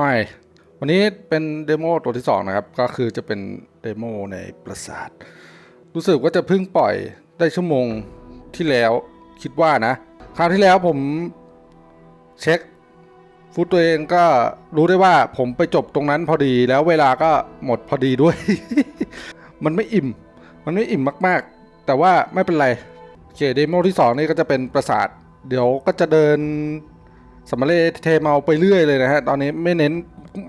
ฮอยวันนี้เป็นเดโมตัวที่ 2 นะครับ ก็คือจะเป็นเดโมในปราสาท รู้สึกว่าจะเพิ่งปล่อยได้ชั่วโมงที่แล้วคิดว่านะ คราวที่แล้วผมเช็คฟุตตัวเองก็รู้ได้ว่าผมไปจบตรงนั้นพอดีแล้วเวลาก็หมดพอดีด้วย มันไม่อิ่ม มันไม่อิ่มมากๆ แต่ว่าไม่เป็นไรโอเคเดโมที่ 2 นี่ก็จะเป็นปราสาท เดี๋ยวก็จะเดิน สำเร็จเทเมาไปเรื่อยเลยนะฮะ ตอนนี้ไม่เน้น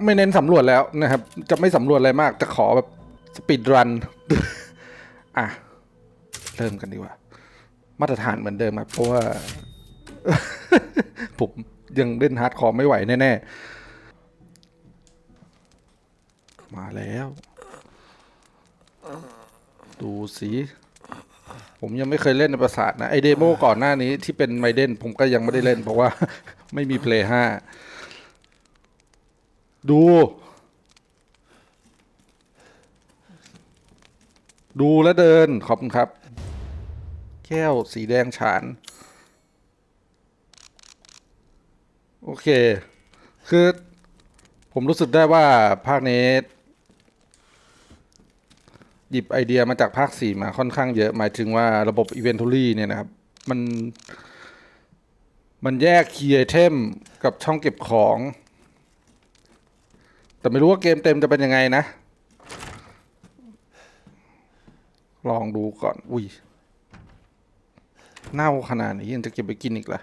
ไม่เน้นสำรวจแล้วนะครับ จะไม่สำรวจอะไรมาก จะขอแบบสปีดรัน อะ เริ่มกันดีกว่า มาตรฐานเหมือนเดิมครับเพราะว่า ผมยังเล่นฮาร์ดคอร์ไม่ไหวแน่ๆ มาแล้ว ดูสิผมยังไม่เคยเล่นในประสาทนะ ไอเดโมก่อนหน้านี้ที่เป็นไมเดนผมก็ยังไม่ได้เล่นเพราะว่า ไม่มีเพลย์ห้าดู ดูแล้วเดิน ขอบคุณครับ แก้วสีแดงฉาน โอเค คือ ผมรู้สึกได้ว่าภาคนี้หยิบไอเดียมาจากภาคสี่มาค่อนข้างเยอะ หมายถึงว่าระบบ Inventory เนี่ยนะครับ มัน มันแยก Key Item กับช่องเก็บของ แต่ไม่รู้ว่าเกมเต็มจะเป็นยังไงนะ ลองดูก่อน อุ้ย เน่าขนาดนี้ยังจะเก็บไปกินอีกเหรอ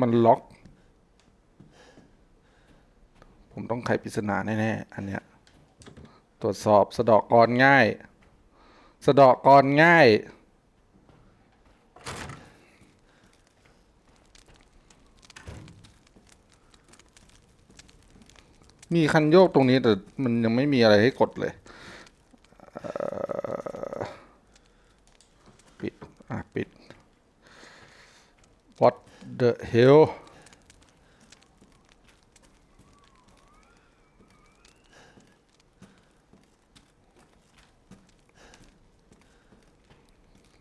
มันล็อก ผมต้องไขปริศนาแน่ ๆ อันเนี้ย ตรวจสอบสะดอกกรง่าย สะดอกกรง่าย มีคันโยกตรงนี้แต่มันยังไม่มีอะไรให้กดเลยปิด อะ ปิด What the hell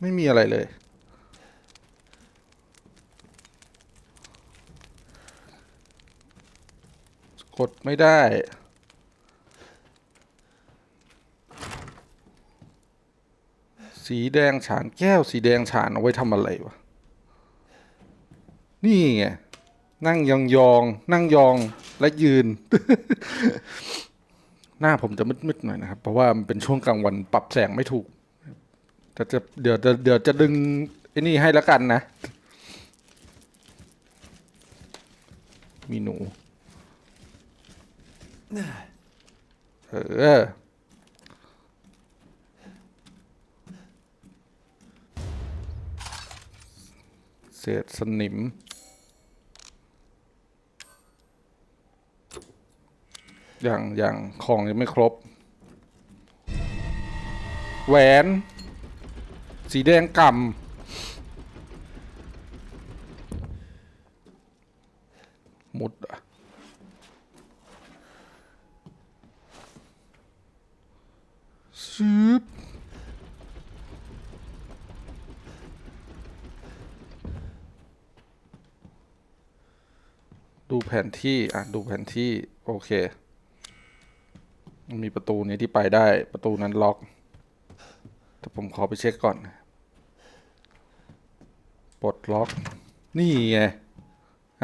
ไม่มีอะไรเลย กดไม่ได้ สีแดงฉานแก้วสีแดงฉานเอาไว้ทำอะไรวะ นี่ไง นั่งยองยองๆนั่งยองและยืน หน้าผมจะมืดๆหน่อยนะครับ เพราะว่ามันเป็นช่วงกลางวันปรับแสงไม่ถูก แต่จะเดี๋ยวจะเดี๋ยวจะดึงไอ้นี่ให้แล้วกันนะ มีหนู เออเศษสนิม อย่างอย่างของยังไม่ครบ แหวน สีแดงก่ำหมุดอะซึบดูแผนที่ อะ ดูแผนที่ โอเค มีประตูนี้ที่ไปได้ประตูนั้นล็อก แต่ผมขอไปเช็คก่อน ปลดล็อก นี่ไง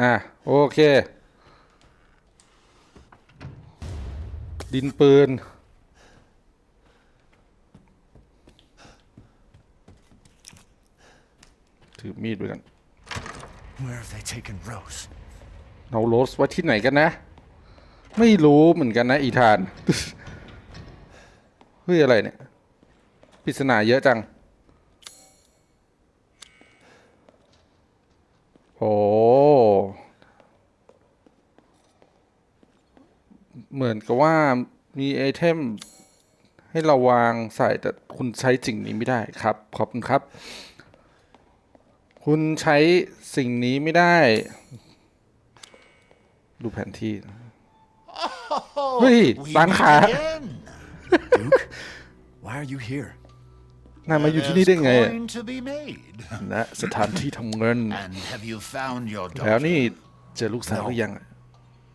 อะ โอเค ดินปืน ถือมีดไปกัน Where have they taken Rose? เอาโรสไว้ที่ไหนกันนะ ไม่รู้เหมือนกันนะ อีธาน เฮ้ย อะไรเนี่ยปริศนาเยอะจัง โอ้เหมือนกับว่ามีไอเทมให้เราวางใส่แต่คุณใช้สิ่งนี้ไม่ได้ครับ ขอบคุณครับ คุณใช้สิ่งนี้ไม่ได้ ดูแผนที่เฮ้ย we ร้านค้า meet again. Duke, why are you here? นายมาอยู่ที่นี่ได้ There's ไง coin to be made. ณสถานที่ทำเงิน And have you found your แล้ว daughter? นี่เจอลูกสาวหรือยัง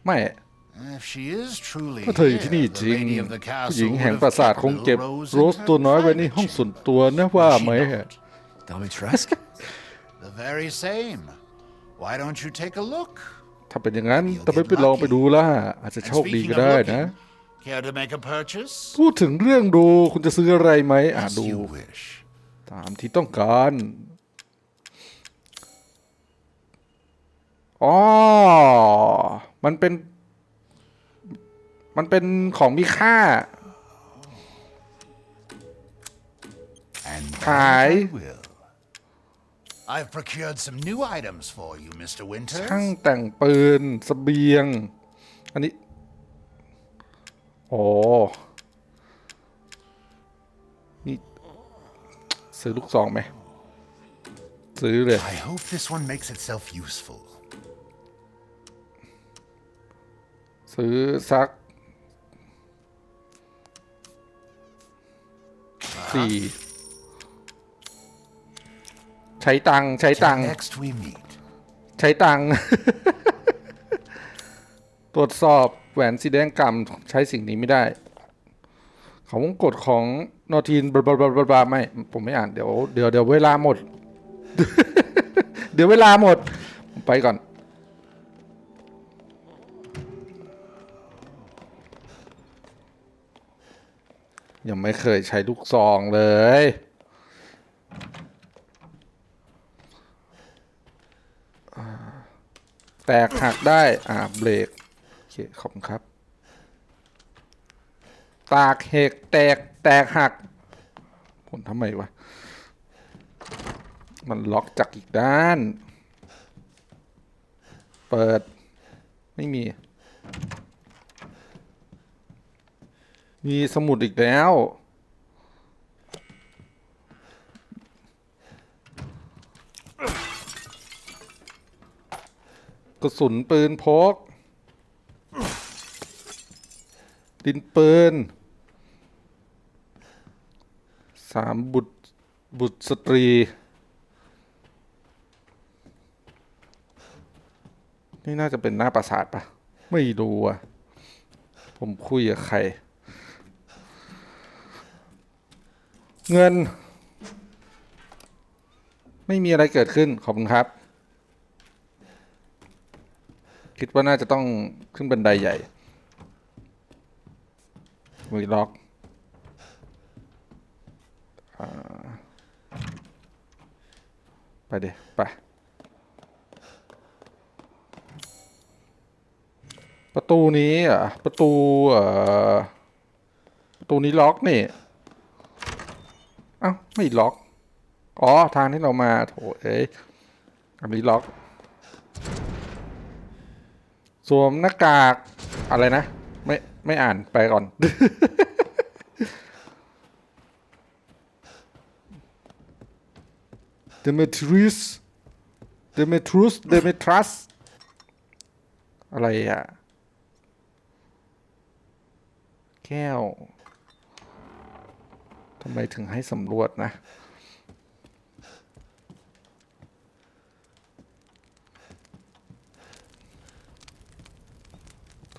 ไม่ If she is truly ถ้าเธออยู่ที่นี่ here, จ the ริง lady of the ผู้หญิง castle แห่ง would ปรา have สาท kept คงเก็บ little Rose โร in ส her ตัวน้อยไว้ใน private ห้อง chamber. ส่วนตัวนะว่าไหม Domitresk? The very same. Why don't you take a look? ถ้าเป็นอย่างนั้นทำไมไปลองไปดูล่ะ อาจจะ And โชคดี speaking ก็ of ได้ looking, นะ care to make a purchase? พูดถึงเรื่องดูคุณจะซื้ออะไรไหมอ่า As ดู you wish. ตามที่ต้องการ อ๋อ มันเป็น มันเป็นของมีค่า And Hi. I will. I've procured some new items for you, Mr. ช่าง Winters. แต่งปืนสเสบียง อันนี้ โอ้นี่ซื้อลูกซองไหมซื้อเลย I hope this one makes itself useful. ซื้อสักสี่ใช้ตังค์ใช้ตังค์ Next we meet. ใช้ตังค์ตรวจสอบ แหวนสีแดงกำใช้สิ่งนี้ไม่ได้ เขาวงกฎของนอทีนบลาบลาบลาไม่ ผมไม่อ่านเดี๋ยวเดี๋ยวเดี๋ยวเวลาหมด เดี๋ยวเวลาหมด ผมไปก่อน ยังไม่เคยใช้ลูกซองเลยแตกหักได้ อ่า เบรก เคขอบคุณครับ ตากเหกแตกแตกหักผลทำไมวะ มันล็อกจากอีกด้าน เปิด ไม่มี มีสมุดอีกแล้วกระสุนปืนพก ดินปืนสามบุตรบุตรสตรี นี่น่าจะเป็นหน้าปราสาทปะไม่ดูอะ ผมคุยกับใคร เงิน ไม่มีอะไรเกิดขึ้น ขอบคุณครับ คิดว่าน่าจะต้องขึ้นบันไดใหญ่ มือล็อกไปเดี๋ยวไป ประตูนี้อะประตูเอ่อประตูนี้ล็อกนี่ เอ้า ไม่ล็อก อ๋อ ทางที่เรามาโถเอ้ยอันนี้ล็อก สวมหน้ากาก อะไรนะ ไม่ไม่อ่านไปก่อน Demetrius Demetrius Demetrus อะไรอะ แก้ว ทำไมถึงให้สำรวจนะ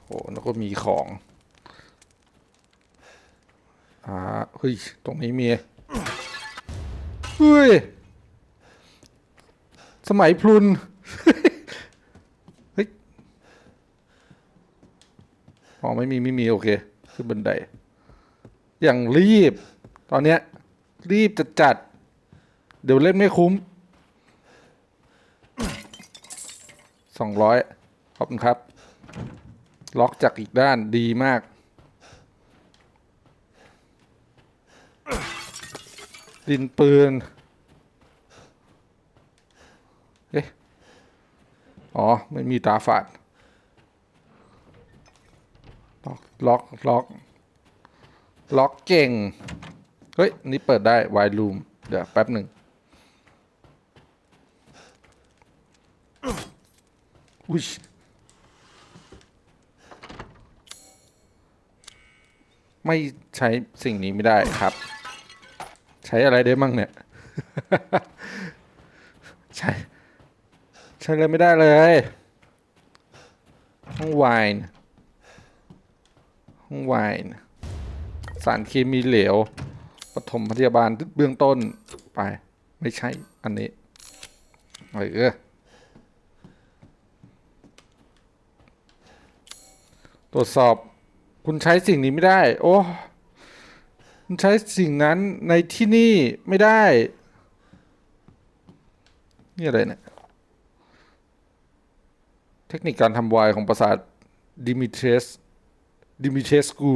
โหแล้วก็มีของ อ่าเฮ้ย ตรงนี้มี เฮ้ย สมัยพลุน เฮ้ย อ๋อ ไม่มี ไม่มี โอเค ขึ้นบันได อย่างรีบ ตอนเนี้ย รีบจะจัด เดี๋ยวเล่นไม่คุ้ม สองร้อยขอบคุณครับ ล็อกจากอีกด้านดีมาก ดินปืน เอ๊ะ อ๋อ ไม่มีตาฝาด ล็อก ล็อก ล็อก ล็อกเก่ง เฮ้ย นี่เปิดได้ไวายลูม เดี๋ยว แป๊บหนึ่งอุ้ยไม่ใช้สิ่งนี้ไม่ได้ครับ ใช้อะไรได้มั่งเนี่ย ใช้ใช้อะไรไม่ได้เลยห้องไวน์ห้องไวน์สารเคมีเหลวปฐมพยาบาลเบื้องต้นไป ไม่ใช่อันนี้เออตรวจสอบคุณใช้สิ่งนี้ไม่ได้ โอ้ ใช้สิ่งนั้นในที่นี่ไม่ได้ นี่อะไรเนี่ย เทคนิคการทำวน์ของปราสาทดิมิเทสดิมิเทสกู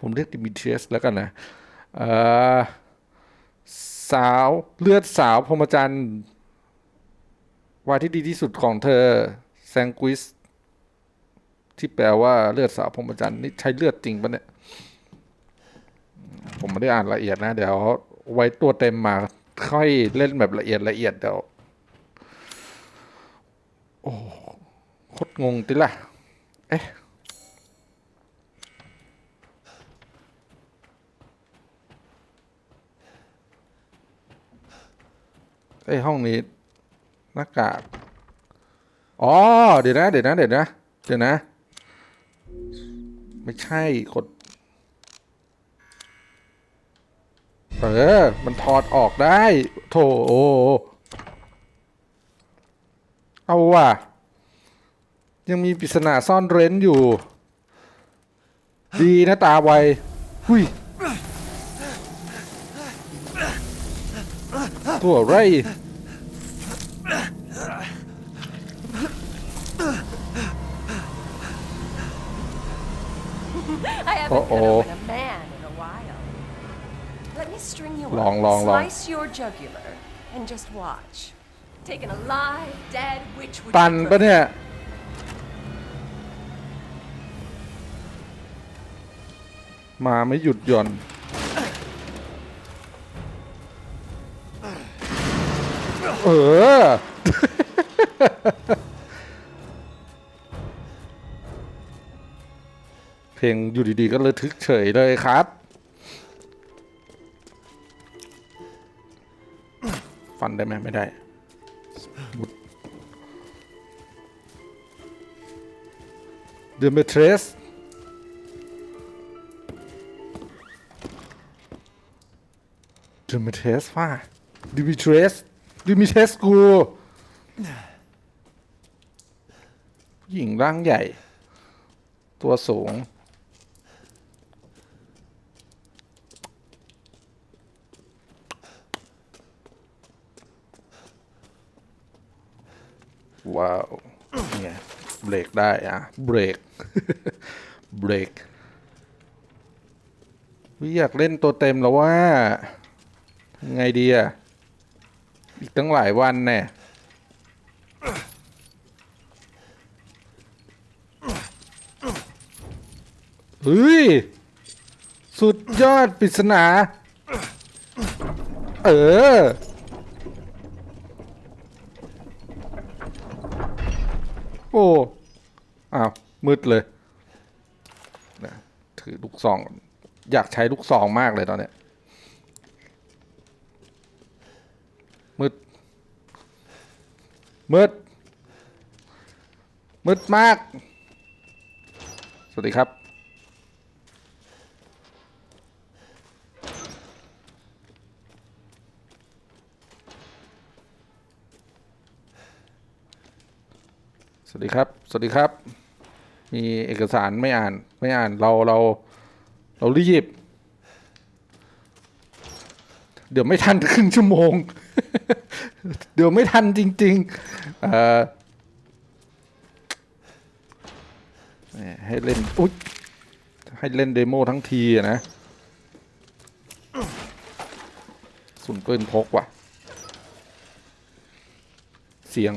ผมเรียกดิมิเทสแล้วกันนะเอ่อสาวเลือดสาวพรหมจรรย์วายที่ดีที่สุดของเธอแซงกุิสที่แปลว่าเลือดสาวพรหมจรรย์นี่ใช้เลือดจริงปะเนี่ย ผมไม่ได้อ่านละเอียดนะ เดี๋ยวไว้ตัวเต็มมา ค่อยเล่นแบบละเอียดละเอียดเดี๋ยว โอ้โคตรงงติละเอ๊ะไอห้องนี้หน้ากากอ๋อ เดี๋ยวนะ เดี๋ยวนะ เดี๋ยวนะ เดี๋ยวนะ ไม่ใช่กด ออ มันถอดออกได้ โถโอเอาว่ะ ยังมีปริศนาซ่อนเร้นอยู่ ดีนะตาไวหุยตัวไร I haven't Uh-oh. cut string you Long, up, long, long. slice your jugular, and just watch. Take an alive, dead, which would ตัน you ปะ prefer? เนี่ย มาไม่หยุดหย่อน เออ เพลงอยู่ดีๆ ก็เลยทึกเฉยเลยครับ ฟันได้ไหมไม่ได้เดือ m เมเทรสเดอ m เมเทรสว่าดิมิเทรสดิมิเทสกูผู้หญิงร่างใหญ่ ตัวสูง ว้าวเนี่ยเบรกได้อะเบรกเบรกวิอยากเล่นตัวเต็มแล้วว่า ไงดีอะอีกตั้งหลายวันแน่เฮ้ย สุดยอดปริศนา เออ อ้อ้าวมืดเลยนะถือลูกซอง อยากใช้ลูกซองมากเลยตอนเนี้ยมืดมืดมืดมาก สวัสดีครับ วัสดีครับ สวัสดีครับ มีเอกสารไม่อ่านไม่อ่านเราเรา เรารีบ เดี๋ยวไม่ทันครึ่งชั่วโมง เดี๋ยวไม่ทันจริงๆเอ่อให้เล่นอุ๊ยให้เล่นเดโมทั้งทีนะสุนปืนพกว่ะ เสียง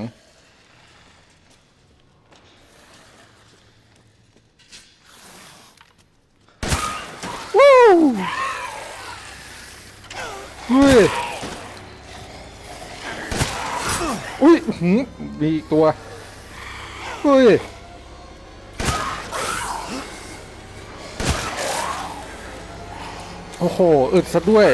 เฮ้ยอุ้ยหืมมีอีกตัว เฮ้ย โอ้โห อึดซะด้วย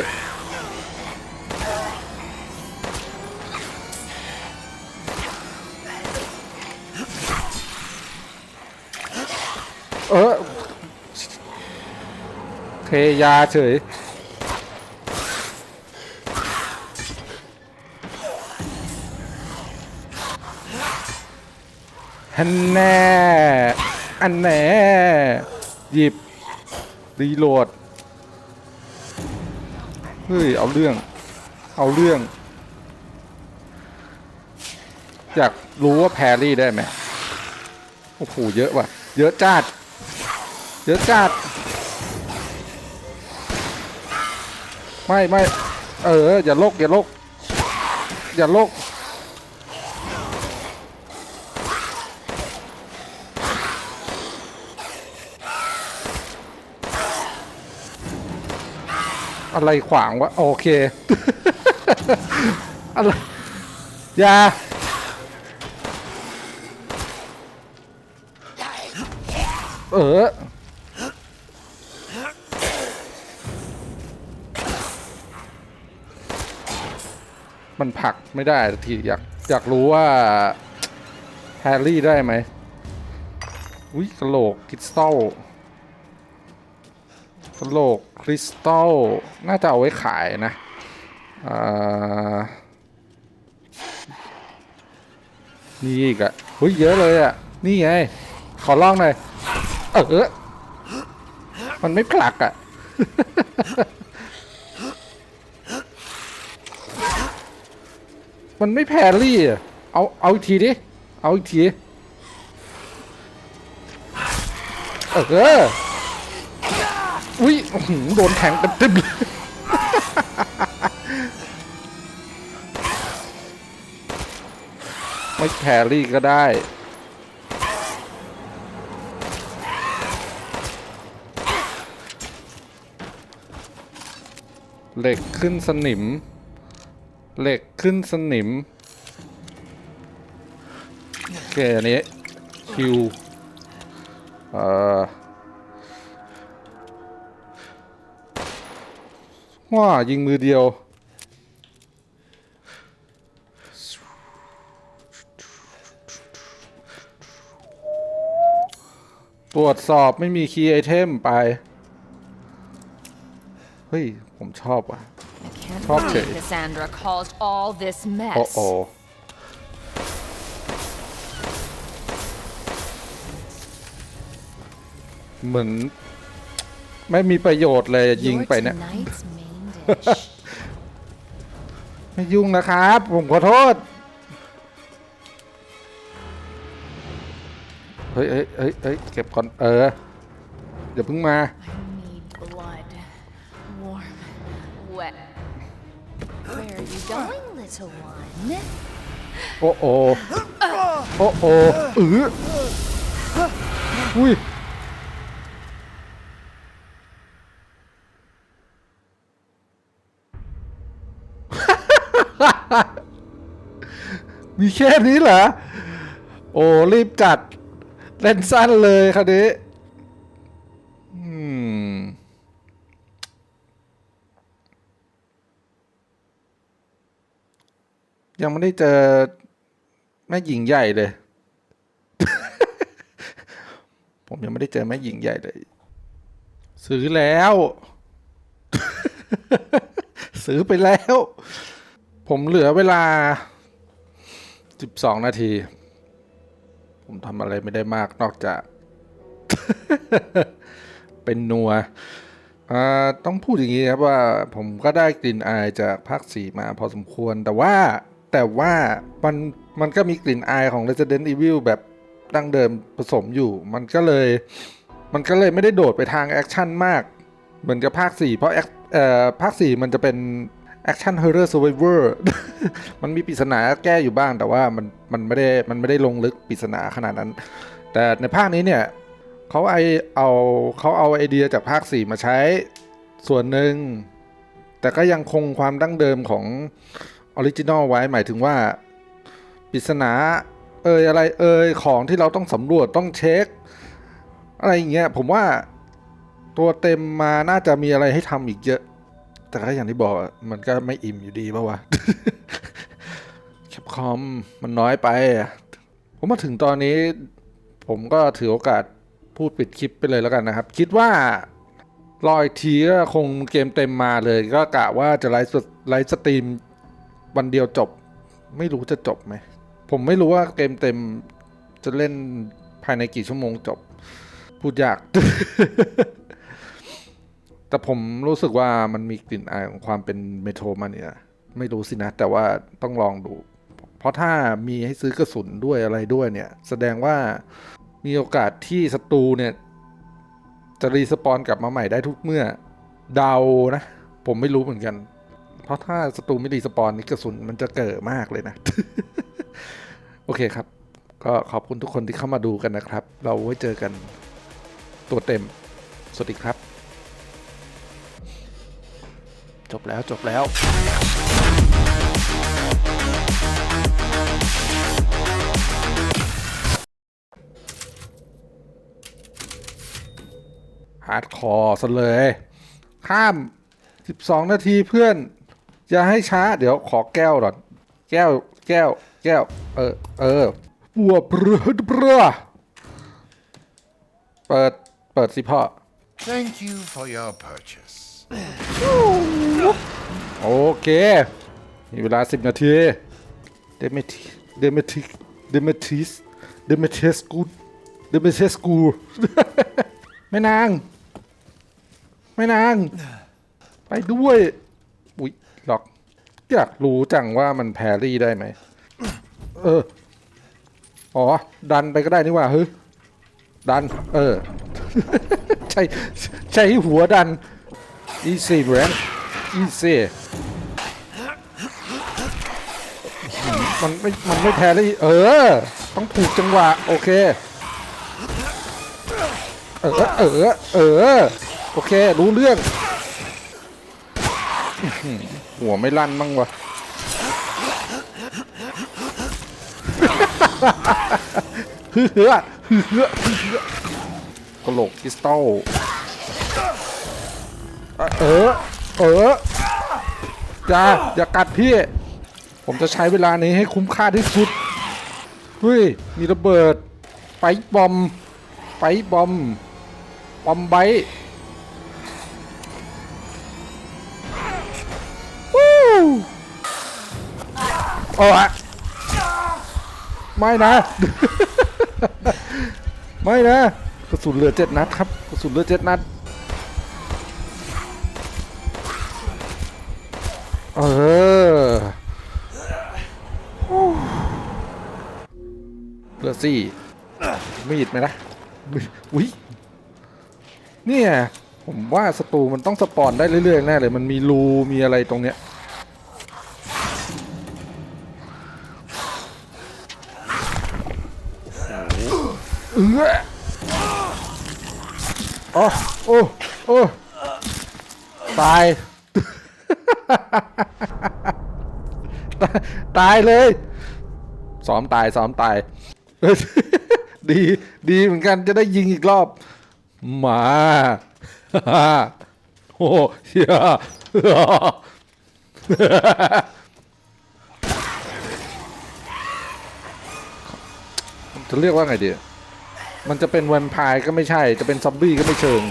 ยาเฉยฮันแน่อันแน่หยิบรีโหลดเฮ้ยเอาเรื่อง เอาเรื่อง อยากรู้ว่าแพรรี่ได้ไหมโอ้โหเยอะว่ะ เยอะจัด เยอะจัด ไม่ไม่เออ อย่าโลกอย่าโลกอย่าโลกอะไรขวางวะโอเคอะไรอย่าเออ มันผลักไม่ได้ทีอยากอยากรู้ว่าแฮร์รี่ได้ไหมอุ้ยกระโหลกคริสตัลกระโหลกคริสตัลน่าจะเอาไว้ขายนะนี่อีกอะเฮ้ยเยอะเลยอะนี่ไง ขอลองหน่อย เออ มันไม่ผลักอะ มันไม่แพรรี่อะเอา เอาอีกทีดิ เอาอีกที เออ อุ้ยอื้อหือโดนแทงเต็มๆเลยไม่แพรรี่ก็ได้ เหล็กขึ้นสนิม เหล็กขึ้นสนิมโอเคอันนี้คิวเอ่อว้ายิงมือเดียวตรวจสอบไม่มีคีย์ไอเทมไป เฮ้ย ผมชอบว่ะ I can't Talk to believe you. Cassandra caused all this mess. โอ้โอเหมือนไม่มีประโยชน์เลยยิง You're ไปเนี่ย tonight's main dish. ไม่ยุ่งนะครับ ผมขอโทษ เฮ้ยเฮ้ยเฮ้ยเฮ้ยเก็บก่อน เออเดี๋ยวเพิ่งมา I going, little one? โอ้โอโอ้โอเอออุ้ยมีแค่นี้เหรอ โอ้ รีบจัด เล่นสั้นเลยคราวนี้ อืม ยังไม่ได้เจอแม่หญิงใหญ่เลย ผมยังไม่ได้เจอแม่หญิงใหญ่เลย ซื้อแล้ว ซื้อไปแล้ว ผมเหลือเวลา12นาที ผมทำอะไรไม่ได้มากนอกจาก เป็นนัวต้องพูดอย่างนี้ครับว่าผมก็ได้กลิ่นอายจากภาคสี่มาพอสมควรแต่ว่า แต่ว่ามันมันก็มีกลิ่นอายของ Resident Evil แบบดั้งเดิมผสมอยู่ มันก็เลย มันก็เลยไม่ได้โดดไปทางแอคชั่นมาก เหมือนกับภาค 4 เพราะแอคเอ่อภาค 4 มันจะเป็นแอคชั่นเฮอร์เรอร์ r ว i ร์มันมีปริศนาแก้อยู่บ้าง แต่ว่ามันมันไม่ได้มันไม่ได้ลงลึกปริศนาขนาดนั้น แต่ในภาคนี้เนี่ยเขาไอเอาเขาเอาไอเดียจากภาค 4 มาใช้ส่วนหนึ่ง แต่ก็ยังคงความดั้งเดิมของ ออริจินอลไว้หมายถึงว่าปริศนา เอยอะไรเอยของที่เราต้องสำรวจต้องเช็ค อะไรอย่างเงี้ยผมว่าตัวเต็มมาน่าจะมีอะไรให้ทำอีกเยอะ แต่ก็อย่างที่บอกมันก็ไม่อิ่มอยู่ดีปะวะแคปคอมมันน้อยไป ผมมาถึงตอนนี้ ผมก็ถือโอกาสพูดปิดคลิปไปเลยแล้วกันนะครับ คิดว่ารออีกทีก็คงเกมเต็มมาเลย ก็กะว่าจะไลฟ์ไลฟ์สตรีม วันเดียวจบ ไม่รู้จะจบไหม ผมไม่รู้ว่าเกมเต็มจะเล่นภายในกี่ชั่วโมงจบ พูดยาก แต่ผมรู้สึกว่ามันมีกลิ่นอายของความเป็นเมโทรมาเนี่ยไม่รู้สินะ แต่ว่าต้องลองดู เพราะถ้ามีให้ซื้อกระสุนด้วยอะไรด้วยเนี่ย แสดงว่ามีโอกาสที่ศัตรูเนี่ย จะรีสปอนกลับมาใหม่ได้ทุกเมื่อเดานะ ผมไม่รู้เหมือนกัน เพราะถ้าศัตรูไม่รีสปอนนี่กระสุนมันจะเกิดมากเลยนะ โอเคครับ ก็ขอบคุณทุกคนที่เข้ามาดูกันนะครับ เราไว้เจอกันตัวเต็ม สวัสดีครับ จบแล้วจบแล้วฮาร์ดคอร์ซะเลย ข้าม 12 นาทีเพื่อน อย่าให้ช้า เดี๋ยวขอแก้วก่อนแก้ว แก้ว แก้ว เออ เออปัวเปรือเปรือเปิด เปิดสิพ่อ Thank you for your purchase. โอเค มีเวลา10นาที เดเมทิเดเมทิเดเมทิส เดเมเทสกูเดเมเทสกูแม่นาง แม่นาง ไปด้วย อุ๊ยล็ อยากรู้จังว่ามันแพรรี่ได้ไหม เออ อ๋อ ดันไปก็ได้นี่ว่าเฮ้ยดัน เออ ใช่ใช่หัวดัน easy man easy มันไม่ มันไม่แพ้เลยเออ ต้องถูกจังหวะ โอเค เออ เออ เออ โอเค รู้เรื่อง หือหัวไม่ลั่นมั่งวะฮือเหือฮือเหือฮือเหือกระโหลกคริสตัลเออ เอออย่าอย่ากัดพี่ ผมจะใช้เวลานี้ให้คุ้มค่าที่สุดเฮ้ย มีระเบิด ไปบอม ไปบอม บอมไบ โอ้ยไม่นะ ไม่นะกระสุนเหลือเจ็ดนัดครับกระสุนเหลือเจ็ดนัด เออเหลือสี่มีดไหมนะอุ้ยเนี่ย ผมว่าศัตรูมันต้องสปอนได้เรื่อยๆแน่เลย มันมีรูมีอะไรตรงเนี้ย อ๋อโอ้โอ้ตาย ตายเลยซ้อมตายซ้อมตาย ดีดีเหมือนกันจะได้ยิงอีกรอบมาโอ้เฮียจะเรียกว่าไงดี มันจะเป็นแวมไพร์ก็ไม่ใช่ จะเป็นซอมบี้ก็ไม่เชิง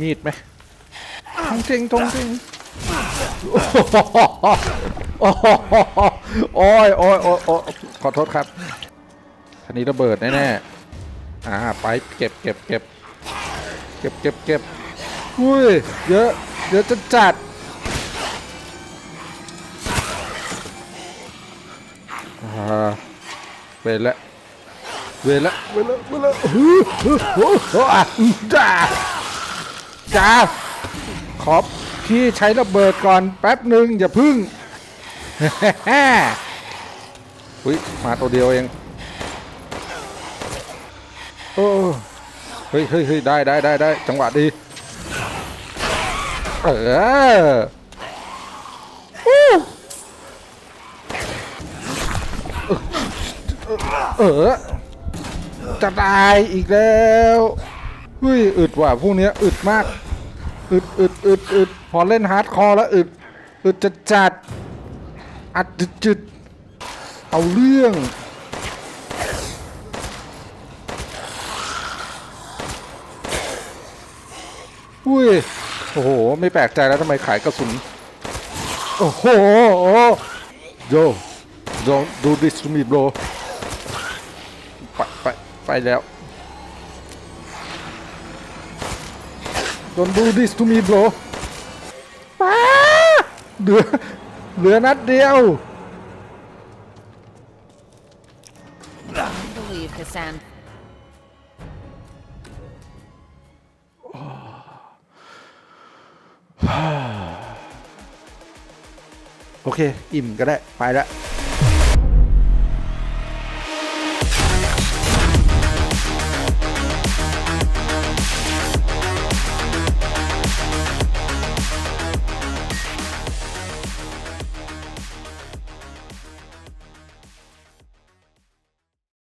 มีดไหมทงเจงทงเจงโอ้โหโอ้ยโอ้ยโอ้ยโอ้ยขอโทษครับคันนี้ระเบิดแน่ๆอ่าไปเก็บเก็บเก็บเก็บเก็บเก็บอุ้ยเยอะเยอะจะจัดอ่าเวรละ เวละเวละเวละฮึฮึฮึฮึอะจ้าจ้าขอบพี่ใช้ระเบิดก่อนแป๊บหนึ่งอย่าพึ่งอุ้ยมาตัวเดียวเองโอ้เฮ้ยเฮ้ยได้ได้ได้ได้จังหวะดีเออเออ จะตายอีกแล้วเฮ้ยอึดว่ะพวกเนี้ยอึดมากอึดอึดอึดอึดพอเล่นฮาร์ดคอร์แล้วอึดอึดจัดจัดอัดจุดจุดเอาเรื่องอุ้ยโอ้โห ไม่แปลกใจแล้วทำไมขายกระสุน โอ้โหโย don't do this to me bro ไปไป ไปแล้ว don't do this to me bro ป้าเหลือเหลือนัดเดียว I believe Hassan โอเค อิ่มก็ได้ ไปละ